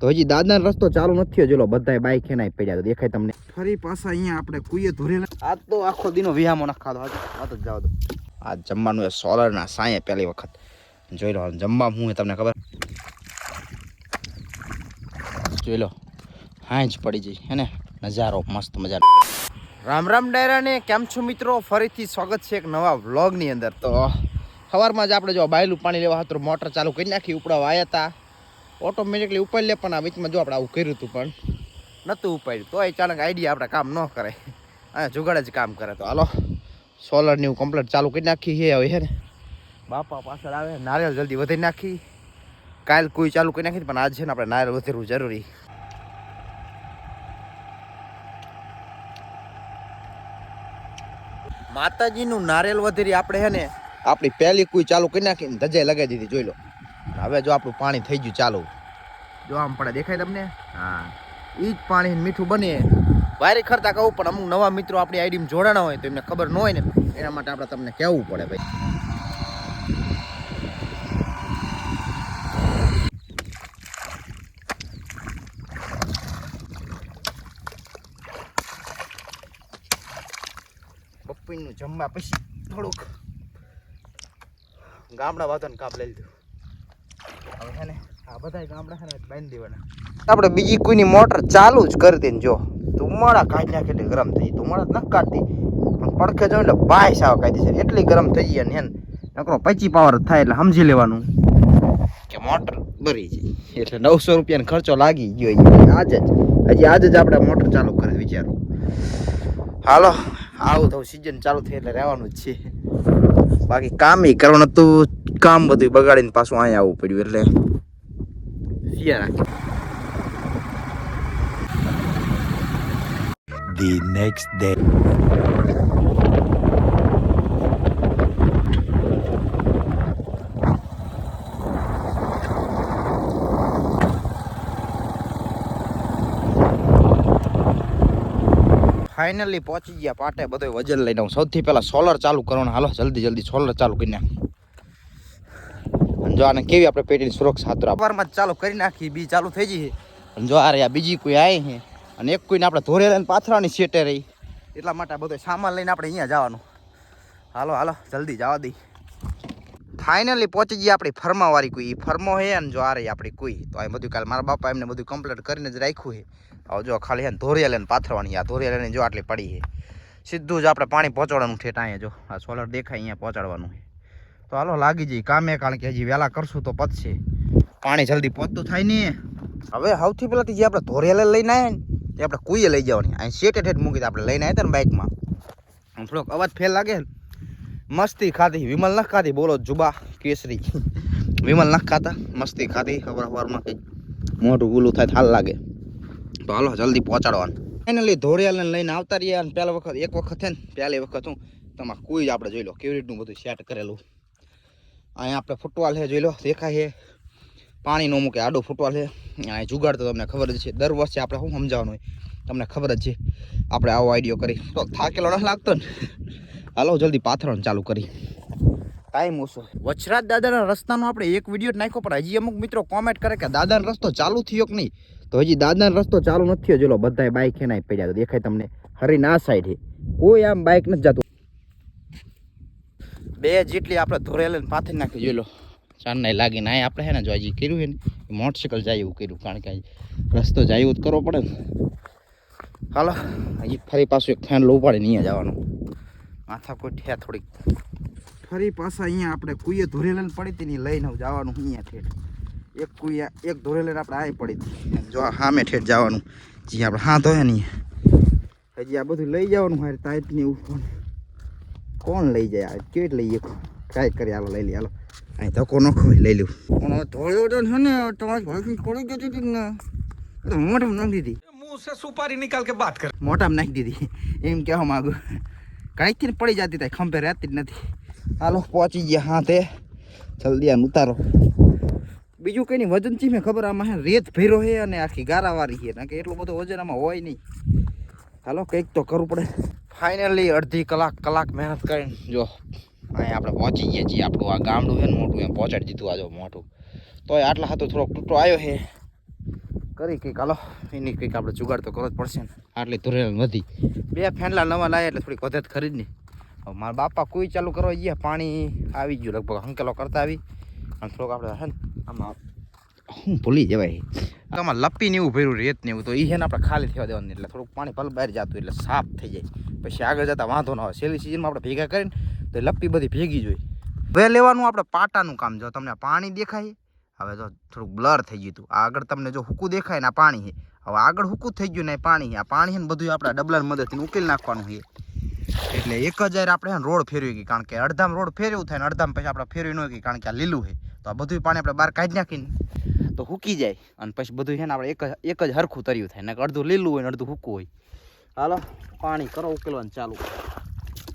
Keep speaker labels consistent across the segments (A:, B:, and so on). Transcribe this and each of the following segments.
A: તો હજી દાદાનો રસ્તો ચાલુ નથી જોલો બધાય બાઈક એના પડ્યા તો દેખાય તમને. ફરી પાછા અહીંયા આપણે કુઈએ ધોરેલા આ તો આખો દીનો વિહામો ના ખાધો વાત જ જવા દો. આ જમવાનું એ સોલરના સાંયે પહેલી વખત. જોઈ લો જમવા હું તમને ખબર? જોઈ લો હા જ પડી જઈ હે ને? નજારો મસ્ત મજાનો. રામ રામ ડાયરાને કેમ છો મિત્રો? ફરીથી સ્વાગત છે એક નવા વ્લોગની અંદર. તો સવારમાં જ આપણે જો બાયલું પાણી લેવા હતું મોટર ચાલુ કરી નાખી ઉપડાવા આવ્યા હતા. ઓટોમેટિકલી ઉપાડી લે, પણ આ વીચમાં જો આપણે આવું કર્યું હતું પણ નહોતું ઉપાડ્યું. તો અચાનક આઈડિયા આપણે કામ ન કરે. હા, જુગાડ જ કામ કરે. તો હાલો સોલરની હું કમ્પ્લેટ ચાલુ કરી નાખી છે હવે છે ને? બાપા પાછળ આવે, નારિયેળ જલ્દી વધારી નાખી. કાલ કોઈ ચાલુ કરી નાખી, પણ આજ છે ને આપણે નારિયેળ વધારવું જરૂરી. માતાજીનું નારિયેળ વધેરી આપણે, હે ને? આપણી પહેલી કુઈ ચાલુ કરી નાખીને ધજાઈ લગાવી દીધી, જોઈ લો. હવે જો આપણું પાણી થઈ ગયું ચાલુ. જો આમ પડે, દેખાય તમને? હા. એ જ પાણી મીઠું બને. વારે ખરતા કહું, પણ અમુક નવા મિત્રો આપણી આઈડીમાં જોડાણા હોય તો એમને ખબર ન હોય ને, એના માટે આપણે તમને કહેવું પડે ભાઈ. બપોરનું જમવા પછી થોડુંક ગામડા વાતોને કાપ લઈ લીધું. હવે છે ને આપણે બીજી કોઈની મોટર ચાલુ જ કરી દઈને જો. ધુમાડા કાઢી નાખે એટલે ગરમ થઈ. ધુમાડા ન કાઢતી. પણ પડખે જો એટલે બાય સાવ કાઢી છે. એટલી ગરમ થઈ જાય ને, નકરો પચી પાવર થાય એટલે સમજી લેવાનું. કે મોટર ભરી જાય એટલે નવસો રૂપિયાનો ખર્ચો લાગી ગયો. આજે જ, હજી આજે જ આપણે મોટર ચાલુ કરી વિચારો હાલો, આવું તો સિઝન ચાલુ થઈ એટલે રહેવાનું જ છે. બાકી કામ એ કરવાનું હતું. કામ બધું બગાડીને પાછું અહીંયા આવવું પડ્યું એટલે. રાખી
B: the next day.
A: ફાઇનલી પહોંચી ગયા પાટે બધો વજન લઈને હું સૌથી પહેલાં સોલર ચાલુ કરવાનું હાલો જલ્દી જલ્દી સોલર ચાલુ કરી નાખ અને જો આને કેવી આપણે પેટીની સુરક્ષા હાથ વારમાં ચાલુ કરી નાખી બી ચાલુ થઈ જઈએ અને જો આ રહ્યા બીજી કોઈ આવી છે અને એક કોઈને આપણે ધોરે લઈને પાથરાની સેટે રહી. એટલા માટે બધો સામાન લઈને આપણે અહીંયા જવાનું. હાલો હાલો જલ્દી જવા દઈ. ફાઇનલી પહોંચી ગઈ આપણી ફર્માવાળી કોઈ. ફર્મો હે અને જો આ રહી આપણી કોઈ. તો આ બધું કાલે મારા બાપા એમને બધું કમ્પ્લીટ કરીને જ રાખ્યું છે. હવે જો ખાલી હે ને ધોરિયા લઈને પાથરવાની આ ધોરિયા લઈને જો આટલી પડી છે. સીધું જ આપણે પાણી પહોંચાડવાનું ઠેઠ અહીંયા જો. આ સોલર દેખાય અહીંયા પહોંચાડવાનું છે. તો હાલો લાગી જઈએ કામે કારણ કે હજી વહેલા કરશું તો પતશે. પાણી જલ્દી પહોંચતું થાય ને. હવે સૌથી પહેલાંથી જે આપણે ધોરેલે લઈને આવ્યા ને તે આપણે કુઈએ લઈ જવાની. અહીં શેઠે ઠેઠ મૂકી આપણે લઈને આવ્યા હતા ને બાઇકમાં થોડોક અવાજ ફેલ લાગે મસ્તી ખાધી. વિમલ નખ ખાધી. બોલો જુબા કેસરી. વિમલ નખ ખાતા મસ્તી ખાધી. ખબર ખબરમાં કંઈક મોઢું ગુલું થાય થાલ લાગે. તો હાલો જલ્દી પહોંચાડવાનું. ફાઇનલી ધોળિયાલને લઈને આવતા રહ્યા અને પહેલા વખત, એક વખત છે ને. પહેલી વખત હું તમારે કોઈ જ આપણે જોઈ લો. કેવી રીતનું બધું સેટ કરેલું. અહીંયા આપણે ફૂટવાલ છે, જોઈ લો, દેખાય છે. પાણી ન મૂકે, આડું ફૂટવાલ છે. અહીંયા જુગાડ તો તમને ખબર જ છે. દર વર્ષે આપણે શું સમજાવવાનું હોય? તમને ખબર જ છે. આપણે આવો આઈડિયો કરી. તો થાકેલો ન લાગતો ને. હાલો, જલ્દી પાથરણ ચાલુ કરી. ટાઈમ ઓછો વછરાજ દાદાના રસ્તાનો આપણે એક વીડિયો નાખ્યો, પણ હજી અમુક મિત્રો કોમેન્ટ કરે કે દાદાનો રસ્તો ચાલુ થયો કે નહીં? તો હજી દાદાનો રસ્તો ચાલુ નથી થયો. જોલો બધાય બાઇક એનાય પડ્યા દેખાય તમને. હરી ના સાઈડ કોઈ આમ બાઇક નથી જતું. બે જેટલી આપણે ધોરે લઈને પાથરી નાખી. જોઈ લો ચાંદનાય લાગીને આ આપણે હે ને જો હજી કર્યું હે ને મોટરસાઇકલ જાય એવું કર્યું કારણ કે રસ્તો જાય એવું જ કરવો પડે ને. હાલો. હજી ફરી પાછું એક ફેન લઉં પડે અહીંયા જવાનું. માથા કોઈ ઠ્યા થોડીક. ફરી પાછા અહીંયા આપણે કુઈએ ધોરેલન પડી હતી ને લઈને જવાનું અહીંયા ઠેઠ. એક કુઈએ એક ધોરેલન આપણે આ પડી હતી. જો સામે ઠેઠ જવાનું. જે આપણે હા ધોયા નહીં હજી આ બધું લઈ જવાનું હારે તાઈટની ઉપર કોણ લઈ જાય? યાર કેટ લઈ જાય કાંઈ કરી હાલો લઈ લે હાલો. અહીં ધક્કો નખો લઈ લઉં પણ ધોયો તો છે ને તમારી ભાઈ છોડી જતી હતી ને. તો મોટામાં નાખી દીધી.
B: મુંહસે સુપારી નિકાલ કે વાત કર?
A: મોટામાં નાખી દીધી. એમ કહેવા માંગુ. માગું કાંઈકથી પડી જતી હતી ખંભે રહેતી જ નથી. હાલો પહોંચી ગયા હા તે જલ્દી આમ ઉતારો. બીજું કંઈ નહીં વજન ચીમે ખબર આમાં રેત ભેરો છે અને આખી ગારાવાળી છે. કે એટલો બધો વજન આમાં હોય નહીં. હાલો કંઈક તો કરવું પડે. ફાઇનલી અડધી કલાક કલાક મહેનત કરીને જો અહીંયા આપણે પહોંચી ગયા છીએ. આપણું આ ગામડું છે ને મોટું એમ પહોંચાડી દીધું આ જો મોટું. તો આટલા હતો થોડોક તૂટો આવ્યો છે. કરી કંઈક, હાલો. એની કંઈક આપણે જુગાડ તો કરવો જ પડશે ને. આટલી ધોરેલ વધી બે ફેનલા નવા લાયા એટલે થોડીક વધે ખરીદ હવે મારા બાપા કોઈ ચાલુ કરવા ગયા, પાણી આવી ગયું. લગભગ હંકેલો કરતા આવી. અને થોડોક આપણે હે ને, આમાં હું ભૂલી જવાય? આમાં લપીને એવું ભર્યું રેત ને એવું તો એ છે આપણે ખાલી થવા દેવાનું એટલે થોડુંક પાણી ભલે બહાર જતું એટલે સાફ થઈ જાય. પછી આગળ જતા વાંધો ન આવે. છેલ્લી સિઝનમાં આપણે ભેગા કરીને તો લપી બધી ભેગી જોઈ હવે લેવાનું આપણે પાટાનું કામ. જો તમને પાણી દેખાય, હવે જો થોડુંક બ્લર થઈ ગયું હતું આગળ તમને જો હુકું દેખાય ને આ પાણી છે હવે આગળ હુકું થઈ ગયું ને પાણી આ પાણી છે ને બધું આપણે ડબલાની મદદથી ઉકેલ નાખવાનું છે એટલે એક હજાર આપણે રોડ ફેરવી ગઈ. કારણ કે અડધામ રોડ ફેરવું થાય ને અડધામ પછી આપણે ફેરવી ન કારણ કે આ લીલું છે તો આ બધું પાણી આપણે બહાર કાઢી નાખીને તો હુકી જાય. અને પછી બધું છે ને આપણે એક જ એક જ હરખું તર્યું થાય. ને અડધું લીલું હોય ને અડધું હૂકું હોય. હાલો, પાણી કરો, ઉકેલવાનું ચાલુ.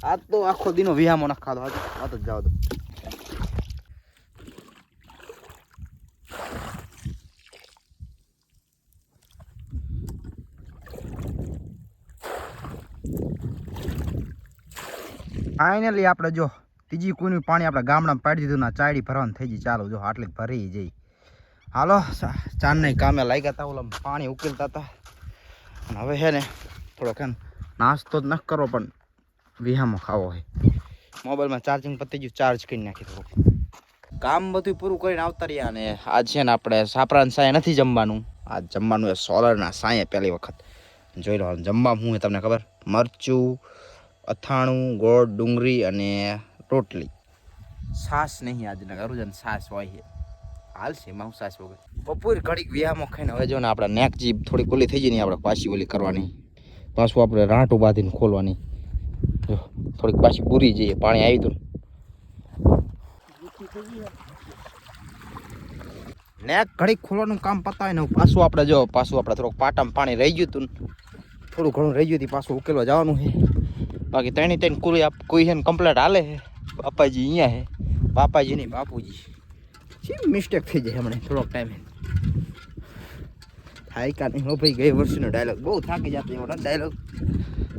A: આ તો આખો દીનો વિહામો ના ખાધો વાત જ જાવ દો. ફાઇનલી આપણે જો, ત્રીજી કુની પાણી આપણે ગામડામાં પાડી દીધું ના ચાયડી ભરવાનું થઈ ગઈ ચાલો જો, આટલી ભરી જઈ હાલો ચાંદને કામે લાગ્યા હતા ઓલા પાણી ઉકેલતા હતા અને હવે છે ને, થોડોક એમ નાસ્તો જ ન કરવો પણ વિહામાં ખાવો હોય મોબાઈલમાં ચાર્જિંગ પતી ગયું ચાર્જ કરી નાખી થોડુંક. કામ બધું પૂરું કરીને આવતા રહ્યા અને આજ છે ને આપણે સાપરાન સાંયે નથી જમવાનું. આજ જમવાનું એ સોલરના સાંયે પહેલી વખત. જોઈ લો જમવા હું તમને ખબર? મરચું, અથાણું, ગોળ, ડુંગળી અને રોટલી. છાશ નહીં આજના અરુજન છાશ હોય છે હાલ છે એમાં વગર. બપોર ઘડીક વ્યાયામો ખાઈને હવે જો ને આપણે નેક જીભ થોડી ઓલી થઈ જાય ને આપણે પાછી ઓલી કરવાની. પાછું આપણે રાંટું બાંધીને ખોલવાની. જો, થોડીક પાછી પૂરી જઈએ, પાણી આવી હતું નેક ઘડીક ખોલવાનું કામ પતાવે ને પાછું આપણે જો, પાછું આપણે થોડુંક પાટામાં પાણી રહી ગયું હતું થોડું ઘણું રહી ગયું હતું, પાછું ઉકેલવા જવાનું છે. બાકી ત્રણે ત્રણ આપ કોઈ છે ને કમ્પ્લેટ હાલે છે. બાપાજી અહીંયા છે. બાપાજી નહીં, બાપુજી. શી મિસ્ટેક થઈ જાય હમણાં? થોડોક ટાઈમે થાય કા નહીં? હો ભાઈ, ગઈ વર્ષનો ડાયલોગ બહુ થાકી જતો એવો ડાયલોગ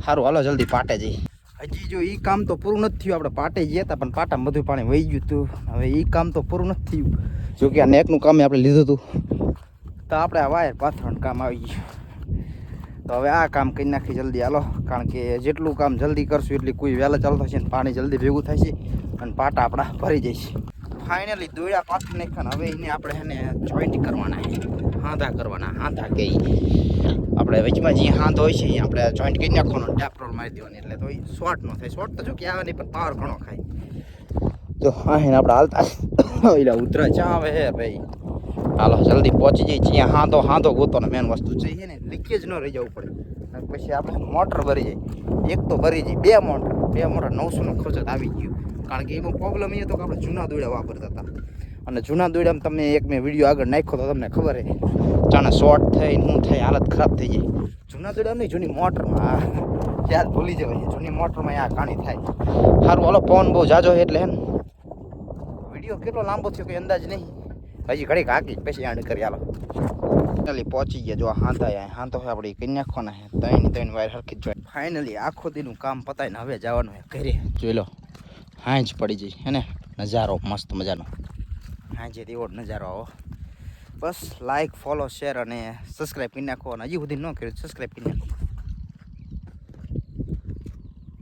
A: સારું હાલો, જલ્દી પાટે જઈ હજી જો એ કામ તો પૂરું નથી થયું. આપણે પાટે ગયા હતા, પણ પાટામાં બધું પાણી વહી ગયું હતું. હવે એ કામ તો પૂરું નથી થયું. જો કે આ નેકનું કામ આપણે લીધું હતું. તો આપણે આ વાયર પાથરવાનું કામ આવી ગયું. તો હવે આ કામ કરી નાખી જલ્દી. હાલો, કારણ કે જેટલું કામ જલ્દી કરશું એટલી કોઈ વહેલા ચાલુ થશે પાણી જલ્દી ભેગું થાય છે. અને પાટા આપણા ભરી જાય ફાઇનલી દોડ્યા પાથરી નાખ્યા ને હવે એને આપણે એને જોઈન્ટ કરવાના છે. હાંધા કરવાના, હાંધા કે આપણે વચમાં જે હાંધ હોય છે એ આપણે જોઈન્ટ કરી નાખવાનો ટેપ રોલ મારી દેવાની. એટલે તો એ શોર્ટ ન થાય. શોર્ટ તો જો કે આવે નહીં, પણ પાવર ઘણો ખાય. તો હા એને આપણે હાલતા. એટલે ઉતરા ચા આવે હે ભાઈ. હાલો, જલ્દી પહોંચી જઈએ. છીએ હાંધો હાંધો ગોતોનો મેન વસ્તુ છે. ને લીકેજ ન રહી જવું પડે. પછી આપણે મોટર ભરી જાય એક તો ભરી જાય બે મોટર બે મોટર નવસોનો ખર્ચ આવી ગયો. કારણ કે એમાં પ્રોબ્લેમ એ હતો કે આપણે જૂના દોડા વાપરતા હતા. અને જૂના દોડામાં તમે એક મેં વીડિયો આગળ નાખ્યો તો તમને ખબર હે. જાણે શોર્ટ થઈ શું થઈ, હાલત ખરાબ થઈ જાય જૂના દોડા નહીં, જૂની મોટરમાં. યાદ ભૂલી જવાય. જૂની મોટરમાં આ કાણી થાય. સારું હાલો પવન બહુ જાજો એટલે એમ વીડિયો કેટલો લાંબો થયો કે અંદાજ નહીં. હજી ઘડીક હાકી પછી આડ કરી, હાલો. ફાઇનલી પહોંચી ગયા. જો હાંતા આયા હાંધો હોય આપણે કઈ નાખવાના છે ત્રણ ત્રણ વાયર હરખી જોઈ. ફાઇનલી આખો દીનું કામ પતાવીને હવે જવાનું છે ઘરે. જોઈ લો. હાંજ પડી જઈ, હે ને? નજારો, મસ્ત મજાનો. હાંજે એવો નજારો આવો. બસ લાઈક ફોલો શેર અને સબસ્ક્રાઈબ કરી નાખો. અને હજી સુધી ન કર્યું સબસ્ક્રાઈબ કરી નાખો.